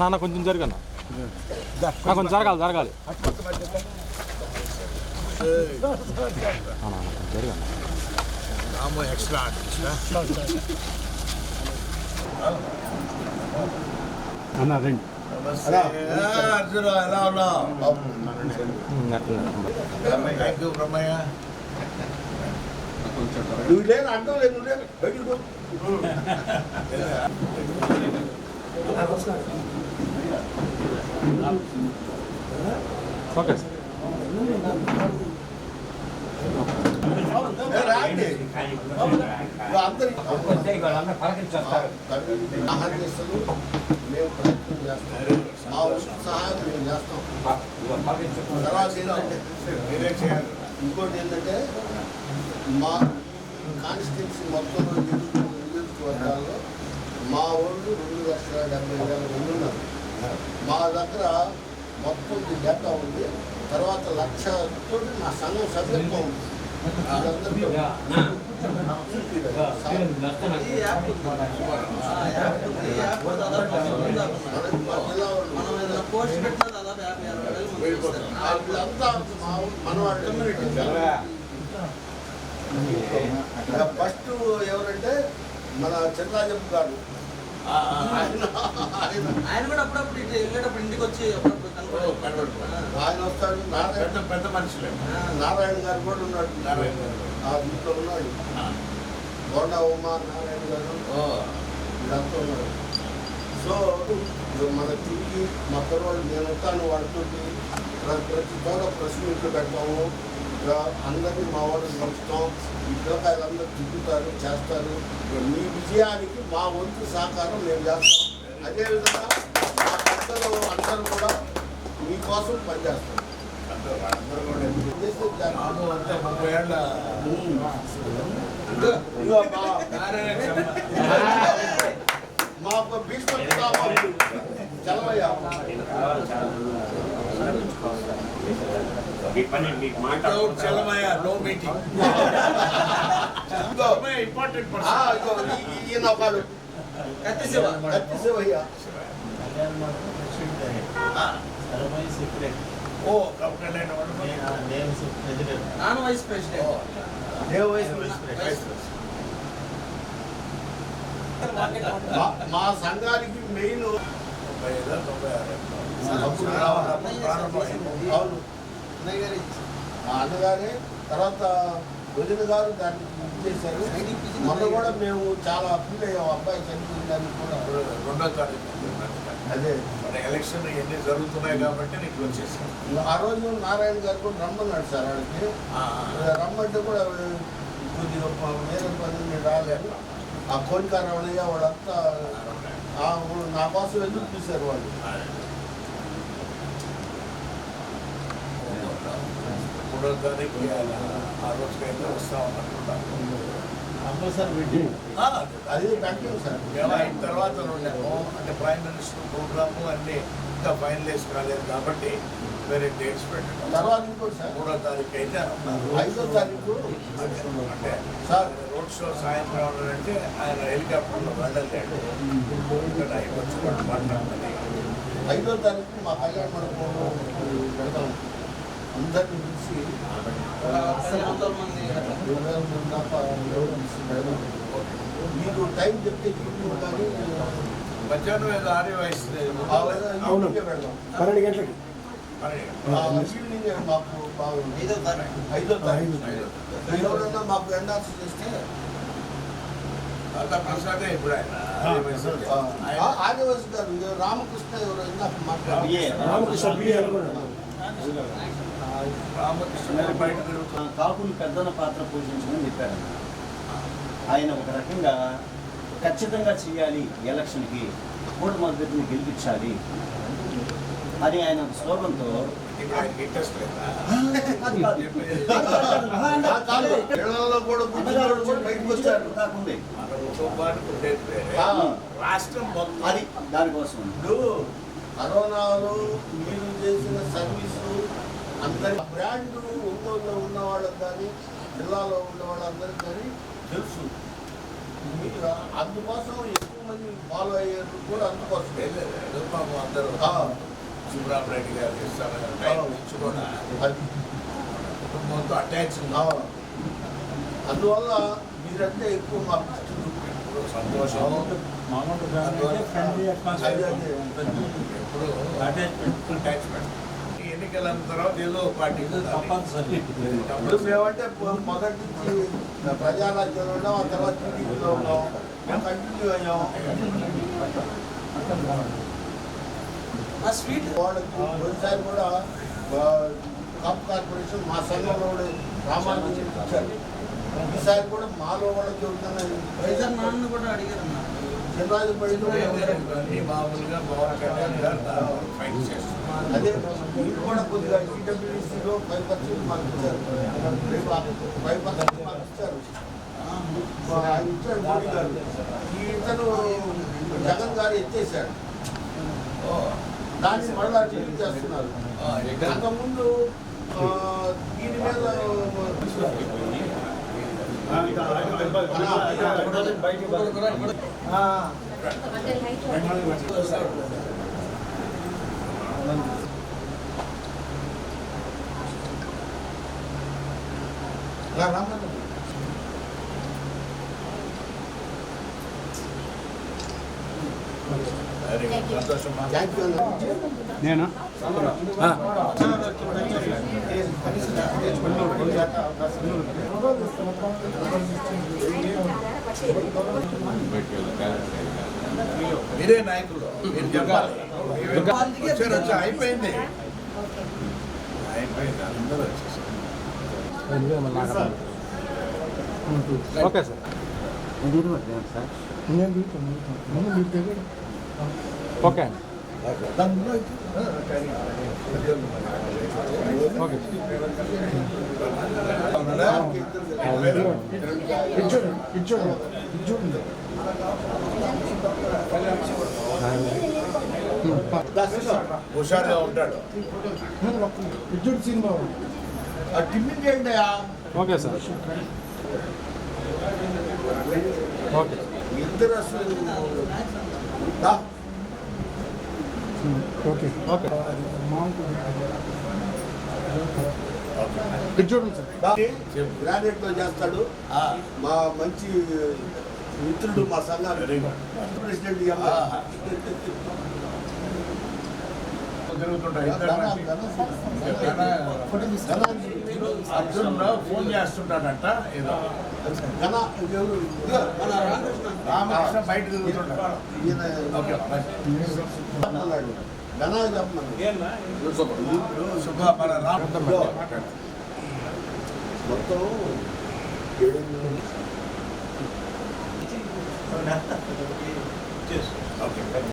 నాన్న కొంచెం జరగన్న కొంచెం జరగాలి జరగాలి. జరగన్న రాము ఎక్స్ట్రా అన్న రండి. అర్జున ఎలా ఉన్నావు. థ్యాంక్ యూ బ్రహ్మయ్య నువ్వు లేదు అంటావు లేదు నువ్వు లేదు బయటికి పో. ఓకే చేస్తాను మేము ప్రయత్నం చేస్తాం మా సహాయం మేము చేస్తాం తర్వాత ఇంకోటి ఏంటంటే మా కాన్స్టిట్యున్సీ మొత్తంలో నియోజక- నియోజకవర్గాల్లో మా వాళ్ళు రెండు లక్షల డెబ్బై వేల మంది ఉన్నారు. మా దగ్గర మొత్తం డేటా ఉంది. తర్వాత లక్ష తోటి మా సంఘం సభ్యత్వం ఉంది. ఫస్ట్ ఎవరంటే మన చిత్రాజం గారు. ఆయన కూడా అప్పుడప్పుడు ఇటు వెళ్ళేటప్పుడు ఇంటికి వచ్చి. ఆయన వస్తాడు. నారాయణ పెద్ద పెద్ద మనుషులే. నారాయణ గారు కూడా ఉన్నాడు. నారాయణ గారు. ఆ. ఇంట్లో ఉన్నాడు. గోండా ఉమా నారాయణ గారు. వీళ్ళంతా ఉన్నారు. సో మన తిరిగి మా కుర్రోళ్ళు నేను వస్తాను వాళ్ళతో ప్రతి చోట ప్రశ్న ఇంట్లో పెడతాము ఇక అందరినీ మా వాళ్ళని పంచుతాం ఈ పిల్లకాయలందరూ తిరుగుతారు చేస్తారు. మీ విజయానికి మా వంతు సహకారం మేము చేస్తాం. అదేవిధంగా మా పెద్దలు అందరూ కూడా మీకోసం పనిచేస్తాం ముప్పై ఏళ్ళ మీ పని మీకు నో మీటింగ్ ఇంపార్టెంట్ ఈయన ఒకడు కత్తి శివ. కత్తి శివయ్య ఓ కళ్యాణ్ నాన్ వైస్ ప్రెసిడెంట్. దేవ వయసు మా- మా సంఘానికి మెయిన్ తొంభై ఐదు తొంభై ఆరు. అవును. మా అన్నగారే తర్వాత వదిన గారు దాన్ని చేశారు. మొన్న కూడా మేము చాలా ఫీల్ అయ్యాం. అబ్బాయి చనిపోయిందని కూడా. రెండో తారీఖు అదే. మన ఎలక్షన్ ఎన్ని జరుగుతున్నాయి కాబట్టి నీకు వచ్చేసాను ఆ రోజు నారాయణ గారు కూడా రమ్మన్నాడు సార్ ఆడికి. రమ్మంటే కూడా కొద్దిగా వేరే పని మీద రాలేదు ఆ కోరిక రమణయ్య వాళ్ళంతా ఆ నా కోసం ఎదురు చూశారు వాళ్ళు? మూడో తారీఖు ఆ రోజుకైతే వస్తా ఆ, అది పెట్టలేదు సార్. మేము అయిన తర్వాత ఉన్నాము అంటే ప్రైమ్ మినిస్టర్ ప్రోగ్రాము అన్ని ఇంకా ఫైనలైజ్ కాలేదు కాబట్టి వేరే డేట్స్ పెట్టడం. తర్వాత ఇంకోటి సార్. మూడో తారీఖు అయితే అన్నారు. ఐదో తారీఖు. అంటే సార్ రోడ్ షో సాయంత్రం అంటే ఆయన హెలికాప్టర్లో వెళ్ళలేడు. ఇక్కడ వచ్చి కూడా మాట్లాడాలి ఐదో తారీఖు మా కళ్యాణ మండపంలో పెడతాం. అందరిని పిలిచి మీకు టైం చెప్తే కానీ మధ్యాహ్నం వయసు పన్నెండు గంటలకి. మాకు ఐదో తారీఖు తారీఖు మాకు ఎండాల్సి చేస్తే ఆదివాసి గారు రామకృష్ణ ఎవరు రామకృష్ణ రామకృష్ణ బయట కాకులు పెద్దన పాత్ర పోషించమని చెప్పారు. ఆయన ఒక రకంగా ఖచ్చితంగా చేయాలి ఎలక్షన్కి ఓటు మద్దతుని గెలిపించాలి అని ఆయన స్లోగన్తో. ఆ, రాష్ట్రం మొత్తం అది దానికోసం. ఇప్పుడు కరోనాలో మీరు చేసిన సర్వీసు అందరి బ్రాండ్ ఒంగోలులో ఉన్న వాళ్ళకి కానీ జిల్లాలో ఉన్న వాళ్ళందరికీ కానీ తెలుసు. అందుకోసం ఎక్కువ మంది ఫాలో అయ్యారు కూడా అందుకోసం. పాపం అందరూ ఆ, శివరామరెడ్డి గారు నుంచి కూడా కుటుంబంతో అటాచ్ అందువల్ల మీరంటే ఎక్కువ మాకు సంతోషం. అదే. ఎప్పుడు అటాచ్మెంట్ ఈ ఎన్నికల తర్వాత ఏదో పార్టీ ఇప్పుడు మేమంటే మొదటి నుంచి ప్రజారాజ్యంలో ఉన్నాం ఆ తర్వాత టీడీపీలో ఉన్నాం. మేము కంటిన్యూ అయ్యాం. ఆ స్వీట్ వాళ్ళకి పోయినసారి కూడా కప్ కార్పొరేషన్ మా సంఘంలో కూడా ఇచ్చారు. ఈసారి కూడా మాలో కూడా వైజాగ్ చెబుతున్నా నాన్న కూడా అడిగారు అన్న చిన్నరాజు పడిలో ఇవన్నీ మామూలుగా పవన్ కళ్యాణ్ గారు ఫైట్ చేస్తున్నారు అదే మీరు కూడా కొద్దిగా ఈడబ్ల్యూసీలో ఫైవ్ పర్సెంట్ మాకు ఇచ్చారు ఫైవ్ పర్సెంట్ మాకు ఇచ్చారు ఇచ్చాడు మోడీ గారు ఈ ఇతను జగన్ గారు ఎత్తేసాడు ఓ, దాన్ని మళ్ళా రిలీజ్ చేస్తున్నారు? అంతకుముందు ఆ, దీని మీద రా, రమ్మను. Very good. సంతోషం మా. థ్యాంక్ యూ అన్న నేనా ఆ. మీరే నాయకులు మీరు చెప్పాలి అయిపోయింది అయిపోయింది అందరూ వచ్చేసారు ఓకే సార్ ఓకే అండి ఓకే అవునా? ఇచ్చోడు ఇచ్చోడు ఇచ్చోడు హుషారుగా ఉంటాడు ఇచ్చోడు సినిమా ఆ టిఫిన్ చేయండి. Okay sir. ఓకే. ఇద్దరు అసలు దా. ఓకే. ఓకే. సార్. చేస్తాడు. ఆ, మా మంచి మిత్రుడు మా సంఘానికి ప్రెసిడెంట్ ధన- అర్జున్ ఫోన్ చేస్తుంటాడంట ఏదో. రామకృష్ణ. రామకృష్ణ బయట తిరుగుతుంటాడు. ఓకే మొత్తం ఏడు. ఓకే.